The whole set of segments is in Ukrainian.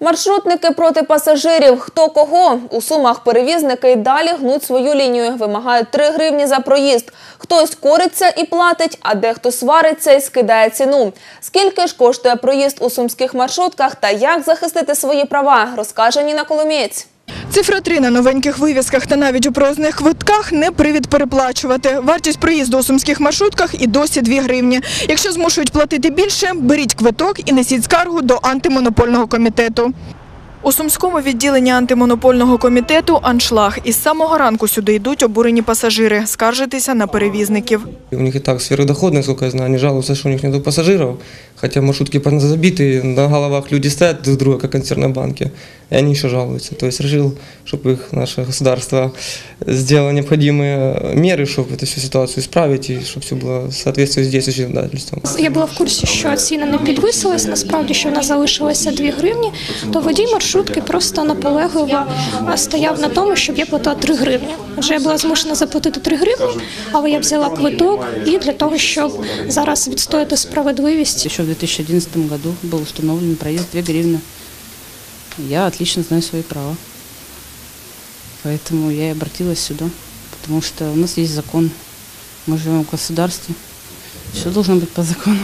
Маршрутники проти пасажирів. Хто кого? У Сумах перевізники й далі гнуть свою лінію. Вимагають 3 гривні за проїзд. Хтось кориться і платить, а дехто свариться і скидає ціну. Скільки ж коштує проїзд у сумських маршрутках та як захистити свої права, розкаже Ніна Коломієць. Цифра 3 на новеньких вивісках та навіть у проїзних квитках не привід переплачувати. Вартість проїзду у сумських маршрутках і досі 2 гривні. Якщо змушують платити більше, беріть квиток і несіть скаргу до антимонопольного комітету. У сумському відділенні антимонопольного комітету аншлаг. Із самого ранку сюди йдуть обурені пасажири скаржитися на перевізників. У них и так сфера дохода, насколько я знаю, они жалуются, что у них нет пассажиров, хотя маршрутки забиты, на головах люди стоят друг друга, как в консервной банке, и они еще жалуются. То есть решил, чтобы их наше государство сделало необходимые меры, чтобы эту всю ситуацию исправить, и чтобы все было в соответствии с действующим законодательством. Я була в курсі, що ціни не підвисились, насправді, що в нас залишилося 2 гривні, то водій маршрутки просто наполегливо а, стояв на тому, щоб я платила 3 гривні. Отже, я була змушена заплатити 3 гривні, але я взяла квиток і для того, щоб зараз відстояти справедливість. Еще в 2011 году был установлен проезд 2 гривны. Я отлично знаю свои права. Поэтому я и обратилась сюда. Потому что у нас есть закон. Мы живем в государстве. Все должно быть по закону.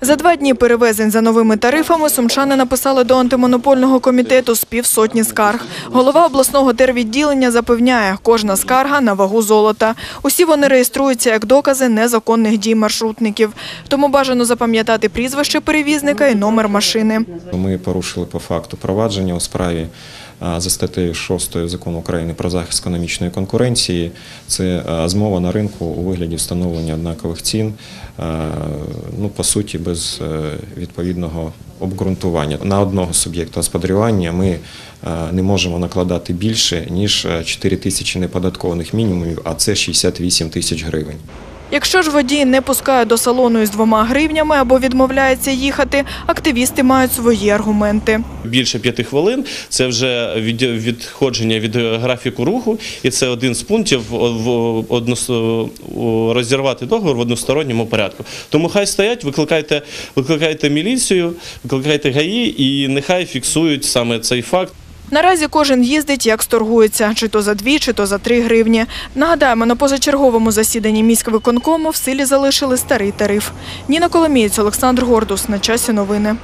За два дні перевезень за новими тарифами сумчани написали до антимонопольного комітету з півсотні скарг. Голова обласного тервідділення запевняє, кожна скарга на вагу золота. Усі вони реєструються як докази незаконних дій маршрутників. Тому бажано запам'ятати прізвище перевізника і номер машини. Ми порушили по факту провадження у справі за статтею 6 закону України про захист економічної конкуренції. Це змова на ринку у вигляді встановлення однакових цін, ну по суті, без е, відповідного обґрунтування. На одного суб'єкта господарювання ми не можемо накладати більше ніж 4 тисячі неподаткованих мінімумів, а це 68 тисяч гривень. Якщо ж водій не пускає до салону із двома гривнями або відмовляється їхати, активісти мають свої аргументи. більше п'яти хвилин. Це вже від- відходження від графіку руху, і це один з пунктів розірвати договор в односторонньому порядку. Тому хай стоять, викликайте, викликайте міліцію, викликайте ГАІ і нехай фіксують саме цей факт. Наразі кожен їздить, як сторгується, чи то за дві, чи то за три гривні. Нагадаємо, на позачерговому засіданні міськвиконкому в силі залишили старий тариф. Ніна Коломієць, Олександр Гордус. На часі новини.